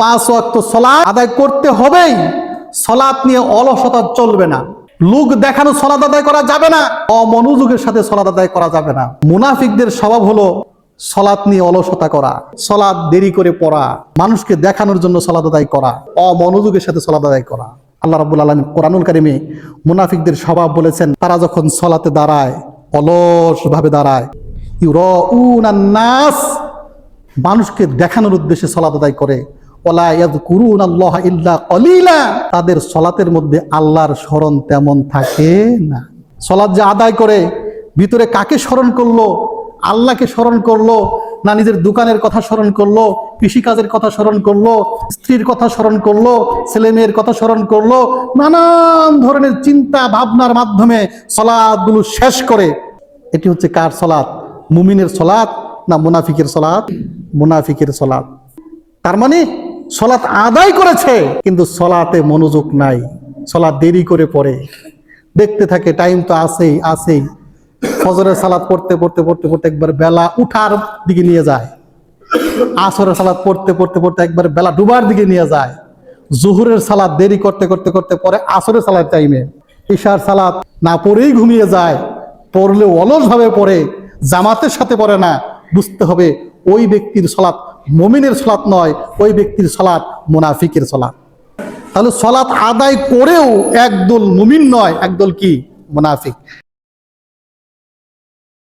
পাঁচ ওয়াক্ত সলাৎ আদায় করতে হবেই। সলাৎ নিয়ে অলসতা চলবে না। লোক দেখানো সলাদ আদায় করা যাবে না। অমনোযোগের সাথে সলাদ আদায় করা যাবে না। মুনাফিকদের স্বভাব হলো সলাৎ নিয়ে অলসতা করা, সলাৎ দেরি করে পড়া, মানুষকে দেখানোর জন্য সলাদ আদায় করা, অমনোযোগের সাথে সলাদ আদায় করা। আল্লাহ রাব্বুল আলম কোরআনুল কারিমে মুনাফিকদের স্বভাব বলেছেন, তারা যখন সলাতে দাঁড়ায় অলস ভাবে দাঁড়ায়, ইউরাউনান নাস, মানুষকে দেখানোর উদ্দেশ্যে সলাদ আদায় করে। তাদের সলাতের মধ্যে আল্লাহর স্মরণ তেমন থাকে না। সলাৎ যে আদায় করে, ভিতরে কাকে স্মরণ করল, আল্লাহকে স্মরণ করল, না নিজের দোকানের কথা স্মরণ করল, কৃষিকাজের কথা স্মরণ করল, স্ত্রীর কথা স্মরণ করল ছেলে মেয়ের কথা স্মরণ করল, নানান ধরনের চিন্তা ভাবনার মাধ্যমে সলাদগুলো শেষ করে। এটি হচ্ছে কার সলাৎ? মুমিনের সলাৎ না মুনাফিকের সলাৎ? মুনাফিকের সলাদ তার মানে সলাৎ আদায় করেছে, কিন্তু সলাতে মনোযোগ নাই, সলাৎ দেরি করে পড়ে। দেখতে থাকে টাইম তো আসেই আসেই ফজরের সালাদ পড়তে পড়তে পড়তে পড়তে একবার বেলা উঠার দিকে নিয়ে যায়। আসরের সালাদ পড়তে পড়তে পড়তে একবার বেলা ডুবার দিকে নিয়ে যায়। জুহুরের সালাদ দেরি করতে করতে করতে পরে আসরের সালাদ টাইমে ঈশার সালাদ না পড়েই ঘুমিয়ে যায় পড়লে অলসভাবে পড়ে, জামাতের সাথে পড়ে না, বুঝতে হবে ওই ব্যক্তির সলাৎ মমিনের সলাৎ নয়, ওই ব্যক্তির সলাৎ মুনাফিকের সলাৎ তাহলে সলাৎ আদায় করেও একদল মুমিন নয়, একদল কি? মুনাফিক।